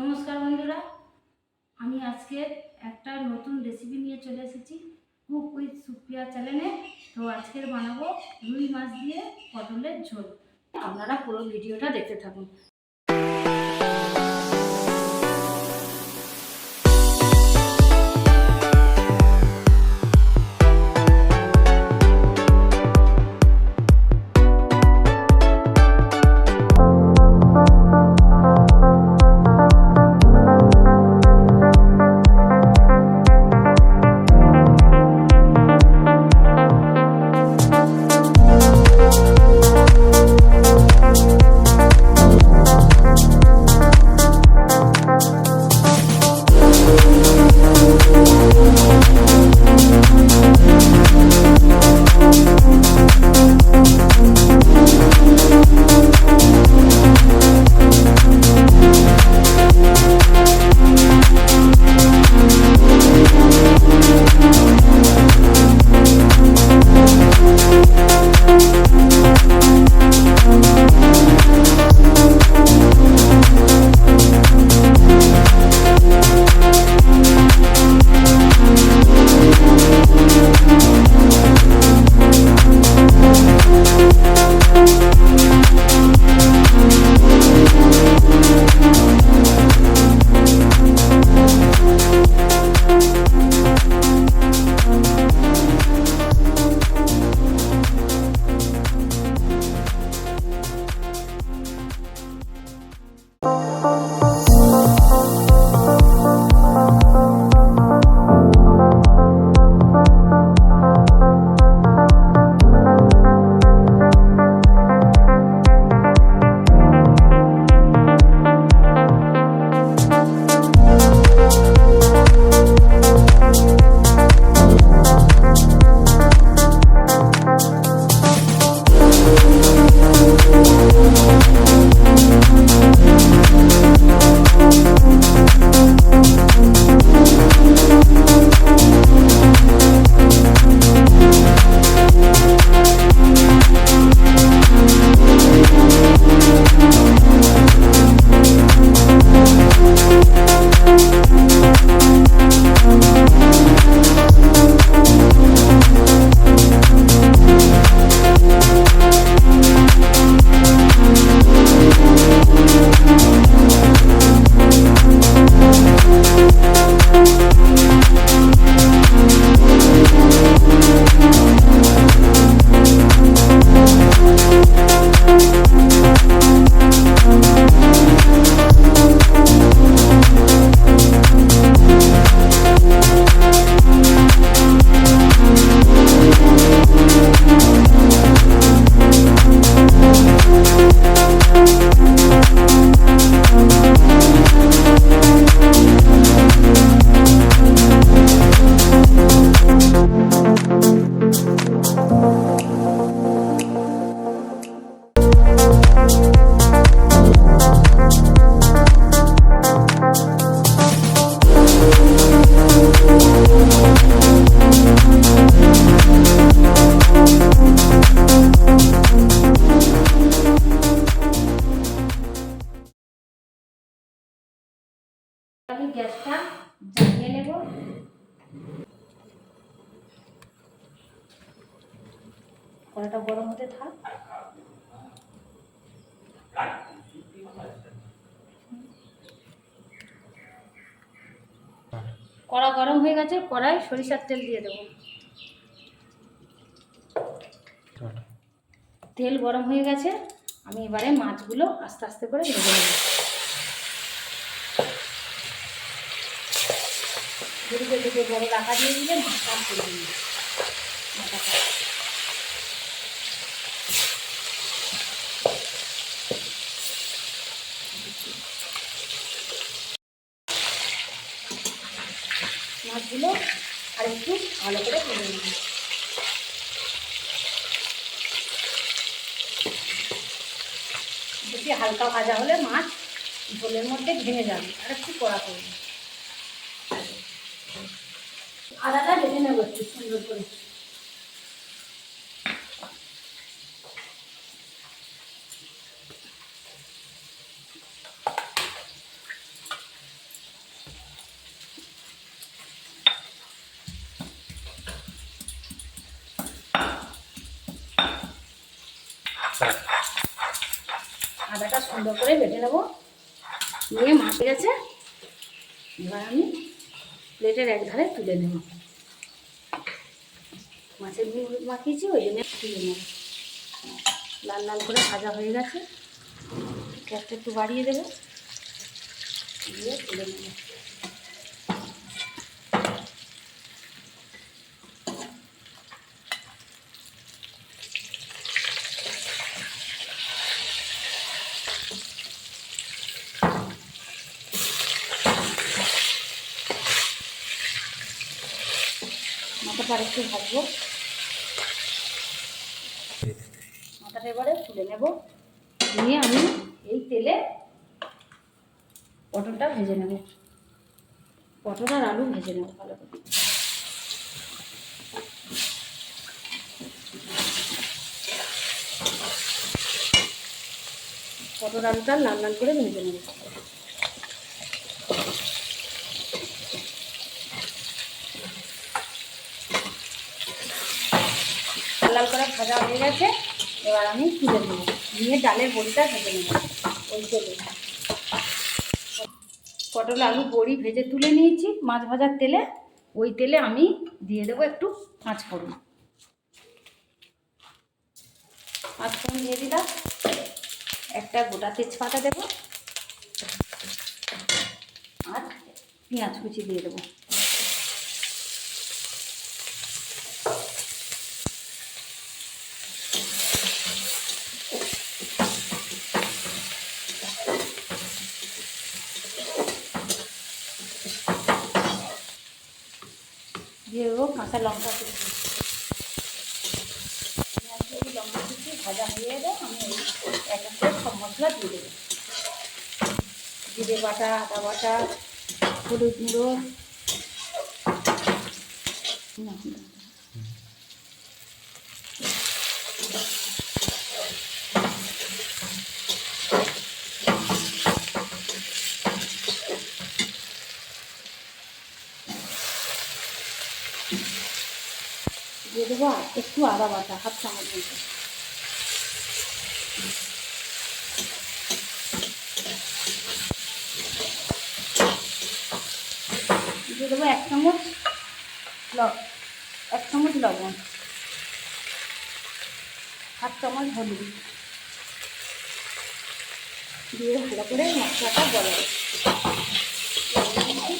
নমস্কার বন্ধুরা। আমি আজকে একটা নতুন রেসিপি নিয়ে চলে এসেছি কুক উইথ সুপ্রিয়া চ্যানেলে তো আজকে বানাবো রুই মাছ দিয়ে পটলের ঝোল। আপনারা পুরো ভিডিওটা দেখতে থাকুন। কড়াটা গরম হতে থাক। কড়া গরম হয়ে গেছে কড়াই সরিষার তেল দিয়ে দেবো। তেল গরম হয়ে গেছে, আমি এবারে মাছগুলো আস্তে আস্তে করে ভেজে নেব। দুদিকে দুটো বড় রাখা দিয়ে দিলে মাছটা করে দিই মাথাটা মাছগুলো আর একটু ভালো করে ভেজে নিই বেশি হালকা ভাজা হলে মাছ ঝোলের মধ্যে ভেঙে যাবে। আর একটু কড়া করবে। আদাটা ভেঙে নেব একটু সুন্দর করে। সুন্দর করে বেটে নেব। নিয়ে মাছ গেছে। এবার আমি প্লেটের এক ধারে তুলে নেব। মাছের হলুদ মাখিয়েছি, ওই জন্য তুলে নেব। লাল লাল করে ভাজা হয়ে গেছে। গ্যাসটা একটু বাড়িয়ে দেবো। দিয়ে তুলে নেব। মাথাটা একটু ভাজবো। মাথাটা এবারে তুলে নেব। নিয়ে আমি এই তেলে পটলটা ভেজে নেব। পটল আর আলু ভেজে নেব ভালো করে। পটল আলুটা লাল লাল করে ভেজে নেব। লাল করে ভাজা হয়ে গেছে, এবার আমি তুলে নেব। নিয়ে ডালের বড়িটা ভেজে নেব। ওই তেলে পটল আলু বড়ি ভেজে তুলে নিয়েছি মাছ ভাজার তেলে। ওই তেলে আমি দিয়ে দেবো একটু পাঁচ ফোড়ন পাঁচ ফোড়ন দিয়ে দিলাম। একটা গোটা তেজপাতা দেবো। আর পেঁয়াজ কুচি দিয়ে দেবো। দিয়ে দেবো কাঁচা লঙ্কা কুচি লঙ্কা কুচি ভাজা হয়ে যাবে আমি এক এক সব মশলা দিয়ে দেবো। জিরে বাটা, আদা বাটা, হলুদ গুঁড়ো না, না। দিয়ে দেবো একটু আদা বাটা, হাফ চামচ মতো। দিয়ে দেবো এক চামচ এক চামচ লবণ, হাফ চামচ হলুদ। দিয়ে ভালো করে মশলাটা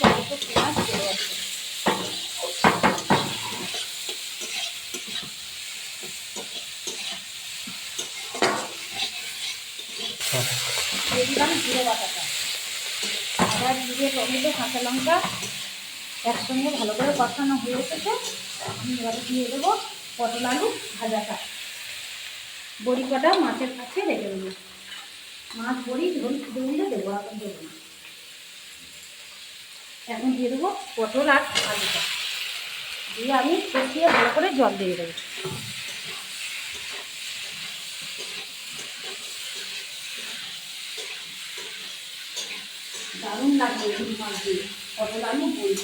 টমেটো পেঁয়াজ কাঁচা লঙ্কা একসঙ্গে ভালো করে কষানো হয়ে এসেছে আমি এবারে দিয়ে দেবো পটল আলু ভাজাটা। বড়ি কটা মাছের কাছে রেখে দেবো মাছ বড়ি ঝোল দেবো এখন দেবো না এখন দিয়ে দেবো পটল আর আলুটা। দিয়ে আমি কষিয়ে ভালো করে জল দিয়ে দেবো। দারুণ লাগবে এই মাছ দিয়ে। পটল আলু বই।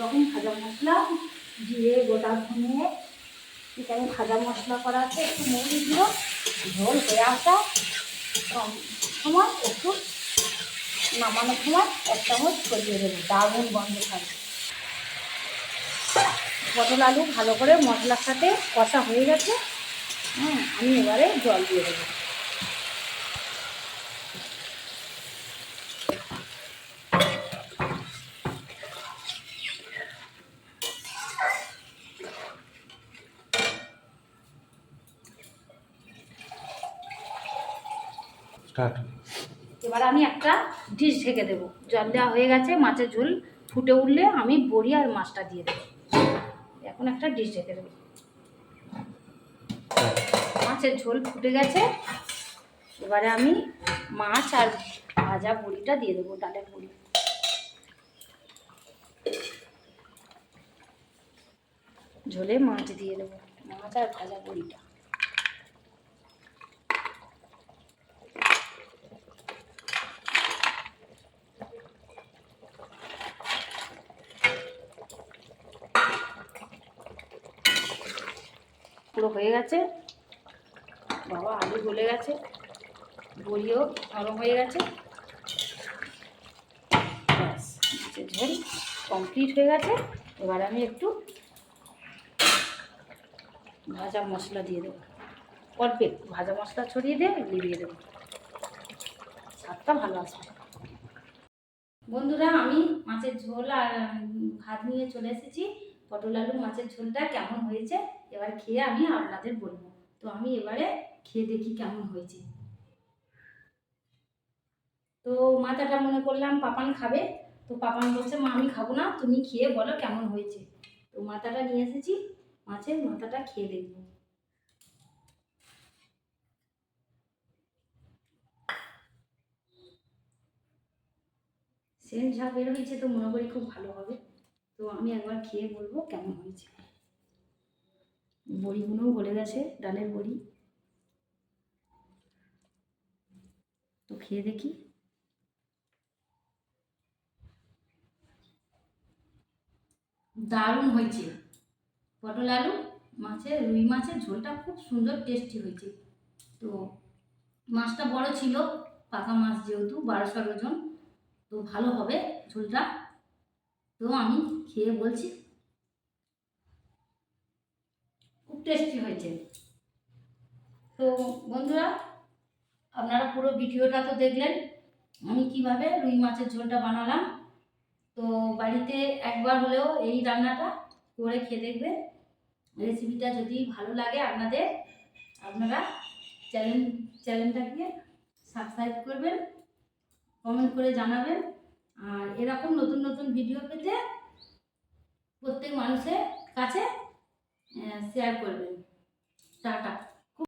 রকম ভাজা মশলা, জিরে, গোটা ধনে, এখানে ভাজা মশলা করা আছে, একটু মৌরি দিও ঝোল হয়ে আসা। কম সময় একটু নামানোর সময় এক চামচ ছড়িয়ে দেবো। দারুণ গন্ধ থাকবে পটল আলু ভালো করে মশলার সাথে কষা হয়ে গেছে। হ্যাঁ আমি এবারে জল দিয়ে দেবো। এবার আমি একটা ডিশ ঢেকে দেবো। জল দেওয়া হয়ে গেছে মাছের ঝোল ফুটে উঠলে আমি বড়ি আর মাছটা দিয়ে দেবো। এখন একটা ডিশ ঢেকে দেবো। মাছের ঝোল ফুটে গেছে। এবারে আমি মাছ আর ভাজা বড়িটা দিয়ে দেবো, ডালের বড়ি। ঝোলে মাছ দিয়ে দেবো, মাছ আর ভাজা বড়িটা পুরো হয়ে গেছে। বাবা, আলু গলে গেছে। বড়িও নরম হয়ে গেছে। ব্যাস ঝোল কমপ্লিট হয়ে গেছে। এবার আমি একটু ভাজা মশলা দিয়ে দেবো। একটু ভাজা মশলা ছড়িয়ে দিয়ে লিবিয়ে দেবো। স্বাদটা ভালো আসবে। বন্ধুরা, আমি মাছের ঝোল আর ভাত নিয়ে চলে এসেছি। পটল আলু মাছের ঝোলটা কেমন হয়েছে? এবার খেয়ে আমি আপনাদের বলব। তো আমি এবারে খেয়ে দেখি কেমন হয়েছে। তো মাথাটা মনে করলাম, পাপান খাবে? তো পাপান বলছে, মা, আমি খাব না, তুমি খেয়ে বলো কেমন হয়েছে? তো মাথাটা নিয়ে এসেছি, মাছের মাথাটা খেয়ে দেখব। সেন্ট ঝাল বের হয়েছে তো মনে করি খুব ভালো হবে। তো আমি একবার খেয়ে বলব কেমন হয়েছে। বড়িগুলোও গলে গেছে, ডালের বড়ি। তো খেয়ে দেখি। দারুণ হয়েছে। পটল আলু, মাছের, রুই মাছের ঝোলটা খুব সুন্দর টেস্টি হয়েছে। তো মাছটা বড় ছিল, পাকা মাছ যেহেতু বারোশো ওজন। তো ভালো হবে ঝোলটা। তো আমি খেয়ে বলছি, খুব টেস্টি হয়েছে। তো বন্ধুরা, আপনারা পুরো ভিডিওটা তো দেখলেন, আমি কীভাবে রুই মাছের ঝোলটা বানালাম। তো বাড়িতে একবার হলেও এই রান্নাটা করে খেয়ে দেখবেন। রেসিপিটা যদি ভালো লাগে আপনাদের, আপনারা চ্যানেল, চ্যানেলটাকে সাবস্ক্রাইব করবেন, কমেন্ট করে জানাবেন। আর এরকম নতুন নতুন ভিডিও পেতে প্রত্যেক মানুষের কাছে শেয়ার করবেন। টাটা।